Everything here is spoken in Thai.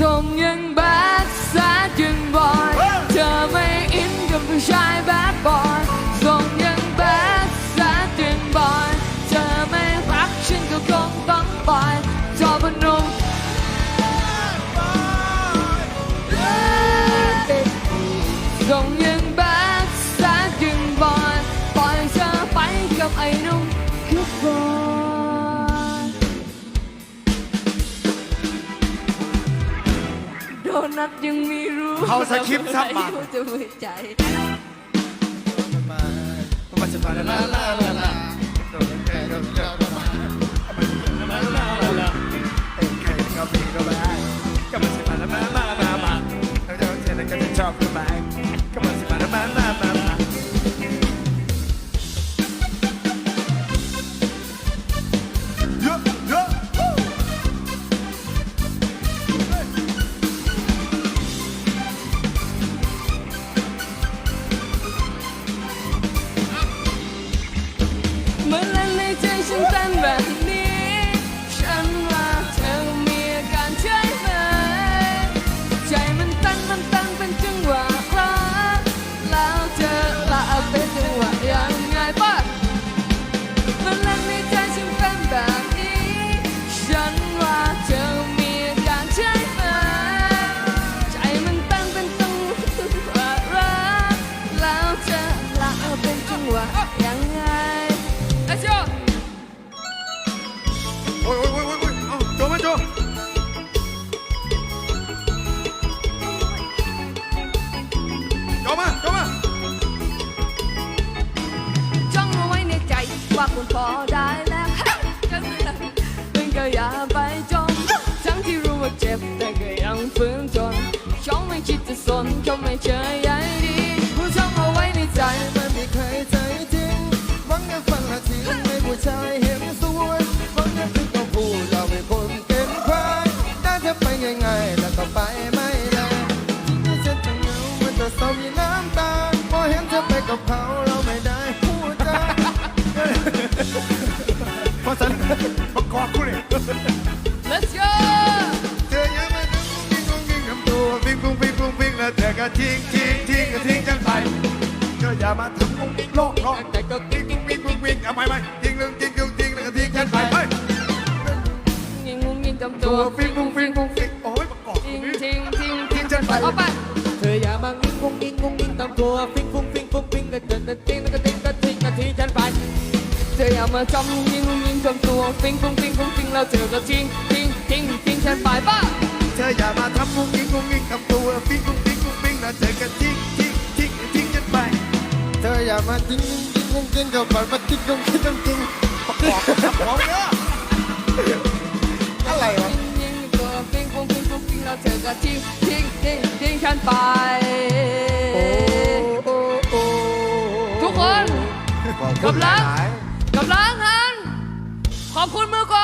ส่งยังแบดแซดยังบอย เธอไม่อินกับผู้ชายแบดบอยส่งยังแบดแซดยังบอย เธอไม่รักฉันก็คงต้องปล่อยจอพนมส่งยัง โดนัทยังมีรู้เขาสคริปต์ซ้ำมา จะมือใจมาสบายละละละละโดนแค่โดนเจ้าละละละละละละเอ็งใครก็มีก็ได้ก็มาสบายละละละละละแล้วเจ้าเจนก็จะชอบก็มาก็ มื่อเล่นใว่าคุณพอได้แล้วก็เสือมันก็อย่าไปจมทั้งที่รู้ว่าเจ็บแต่ก็ยังฝืนทนเขาไม่คิดจะสนเขาไม่เฉยใยดีคุณจ้องเอาไว้ในใจมันไม่เคยใจจริงหวังจะฟังละทิ้งให้ผู้ชายเห็นสวยหวังจะเป็นตัวผู้เราเป็นคนเป็นควายน่าจะไปง่ายๆแล้วก็ไปไม่ได้ที่นี่ฉันจะเหงามันจะเศร้ามีน้ำตาพอเห็นเธอไปกับเขา ประกอบกูเนี่ย Let's go เธอยังไม่ถึงวิ่งวิ่งวิ่งทำตัววิ่งวิ่งวิ่งวิ่งวิ่งแล้วเธอก็ทิ้งทิ้งทิ้งก็ทิ้งฉันไปเธออย่ามาทำกุ้งวิ่งโลกโลกแต่ก็วิ่งวิ่งวิ่งวิ่งวิ่งเอาไปไหมทิ้งเรื่องทิ้งเรื่องทิ้งแล้วก็ทิ้งฉันไปเฮ้ยยิงงุ้งยิงจำตัตัวววิ่งวิ่งวิ่งวิ่งวิ่งโอ้ยประกอบทิ้งกูนี่ทิ้งทิ้งทิ้งฉันไปเอาไปเธออย่ามางิ้งงงงิ้งงงงิ้งตามตัวฟิงฟุ้งฟิงฟุ้งฟิงก็เดินเดินติ้งแล้วก็ติ้งก็ทิ้งก็ทิ้งฉันไปเธออย่ามาจำยิงงุ้งยิง จำตัวฟิงฟุ้งฟิงฟุ้งฟิงแล้วเธอก็ทิ้งทิ้งทิ้งทิ้งฉันไปป่ะเธออย่ามาทำกุ้งวิ่งกุ้งวิ่งทำตัววิ่งกุ้งวิ่งกุ้งวิ่งแล้วเธอก็ทิ้งทิ้งทิ้งทิ้งฉันไป เธออย่ามาจิ้งจิ้งจิ้งจิ้งกับมันมาจิ้งจิ้งจิ้งจิ้งประกอบกับของเยอะอะไรวะยิงยิงตัวฟิงฟุ้งฟิงฟุ้งฟิงแล้วเธอก็ทิ้งทิ้งทิ้งทิ้งฉันไปทุกคนกำลัง ก